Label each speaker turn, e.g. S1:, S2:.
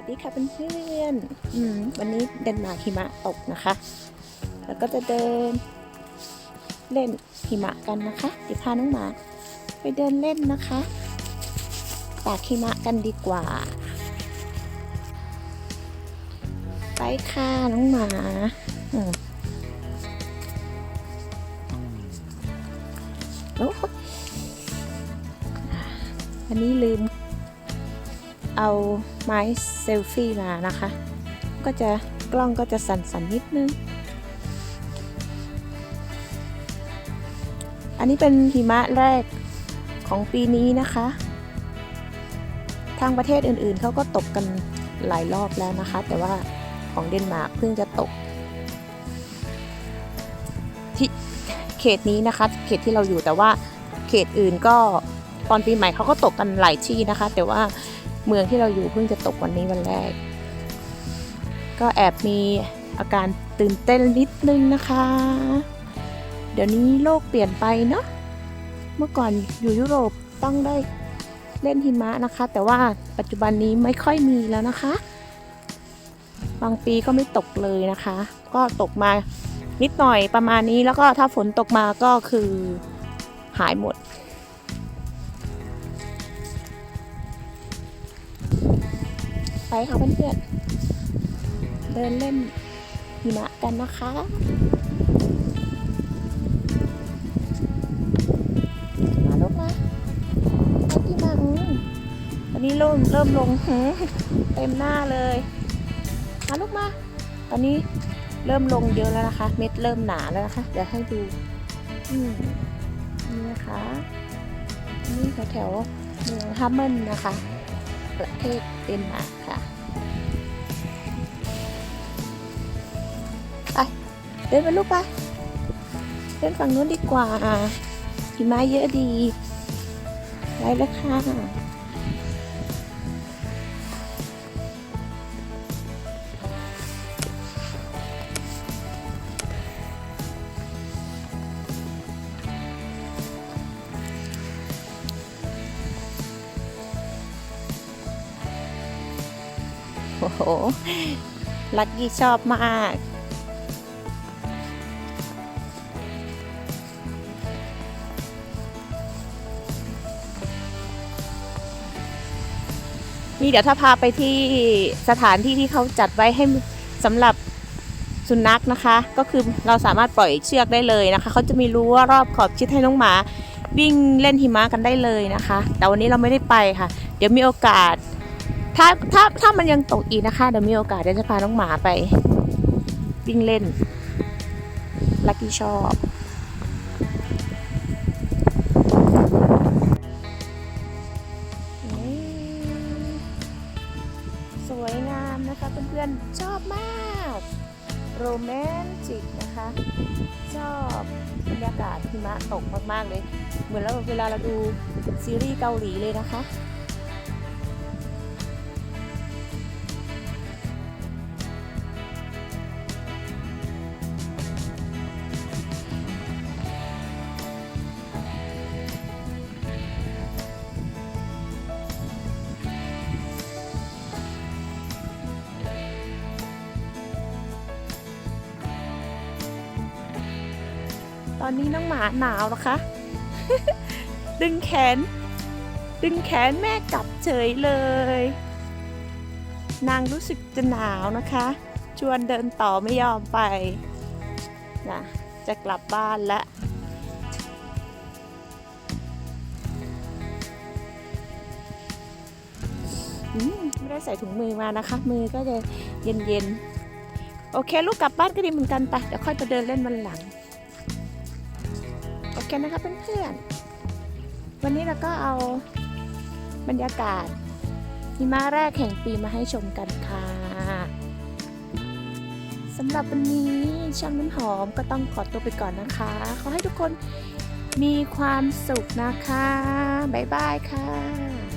S1: วัสดีค่ะเพื่อนๆอืมวันนี้เดนมาร์กหิมะตกนะคะ แล้วก็จะเดิน เล่นหิมะกันนะคะเดี๋ยวพาน้องหมา ไปเดินเล่นนะคะตากหิมะกันดีกว่า ไปค่ะน้องหมาอืมโอ้โหอันนี้ลืม เอาไม้เซลฟี่มานะคะ ก็จะกล้องก็จะสั่นๆนิดนึง อันนี้เป็นหิมะแรกของปีนี้นะคะ ทางประเทศอื่นๆเขาก็ตกกันหลายรอบแล้วนะคะ แต่ว่าของเดนมาร์กเพิ่งจะตก ที่เขตนี้นะคะ เขตที่เราอยู่แต่ว่าเขตอื่นก็ตอนปีใหม่เขาก็ตกกันหลายที่นะคะ แต่ว่า เมืองที่เราอยู่เพิ่งจะตกวันนี้วันแรก ก็แอบมีอาการตื่นเต้นนิดนึงนะคะ เดี๋ยวนี้โลกเปลี่ยนไปเนาะเมื่อก่อนอยู่ยุโรปต้องได้เล่นหิมะนะคะ แต่ว่าปัจจุบันนี้ไม่ค่อยมีแล้วนะคะ บางปีก็ไม่ตกเลยนะคะ ก็ตกมานิดหน่อยประมาณนี้แล้วก็ถ้าฝนตกมาก็คือหายหมด ไปค่ะเพื่อนๆ เดินเล่นหิมะกันนะคะมาลูกมาไปที่มาอืมตอนนี้เริ่มเริ่มลงหืเต็มหน้าเลย มาลูกมา ตอนนี้เริ่มลงเยอะแล้วนะคะ เม็ดเริ่มหนาแล้วนะคะ เดี๋ยวให้ดูอืมนี่นะคะ นี่แถวๆเมืองฮัมเมนนะคะ ประเทศเดนมาร์กค่ะไปเดินไปลูกไปเดินฝั่งนู้นดีกว่าหิมะเยอะดีไปแล้วค่ะ โอ้โห ลักกี้ชอบมาก นี่เดี๋ยวถ้าพาไปที่สถานที่ที่เขาจัดไว้ให้สำหรับสุนัขนะคะ ก็คือเราสามารถปล่อยเชือกได้เลยนะคะ เขาจะมีรั้วรอบขอบชิดให้น้องหมา วิ่งเล่นหิมะกันได้เลยนะคะ แต่วันนี้เราไม่ได้ไปค่ะ เดี๋ยวมีโอกาส ถ้าถ้าถ้ามันยังตกอีกนะคะเดี๋ยวมีโอกาสเดี๋ยวจะพาน้องหมาไปวิ่งเล่นลักกี้ชอบสวยงามนะคะ เพื่อนๆ ชอบมากโรแมนติกนะคะ ชอบบรรยากาศหิมะตกมากๆเลย เหมือนเราเวลาเราดูซีรีส์เกาหลีเลยนะคะ ตอนนี้น้องหมาหนาวนะคะ ดึงแขน ดึงแขนแม่กลับเฉยเลย นางรู้สึกจะหนาวนะคะ ชวนเดินต่อไม่ยอมไปนะจะกลับบ้านแล้วไม่ได้ใส่ถุงมือมานะคะ มือก็จะเย็นๆ โอเค ลูกกลับบ้านก็ดีเหมือนกันไป เดี๋ยวค่อยไปเดินเล่นวันหลัง กันนะคะเพื่อนๆ วันนี้เราก็เอาบรรยากาศหิมะแรกแห่งปีมาให้ชมกันค่ะสำหรับวันนี้ช่างน้ำหอมก็ต้องขอตัวไปก่อนนะคะ ขอให้ทุกคนมีความสุขนะคะ บ๊ายบายค่ะ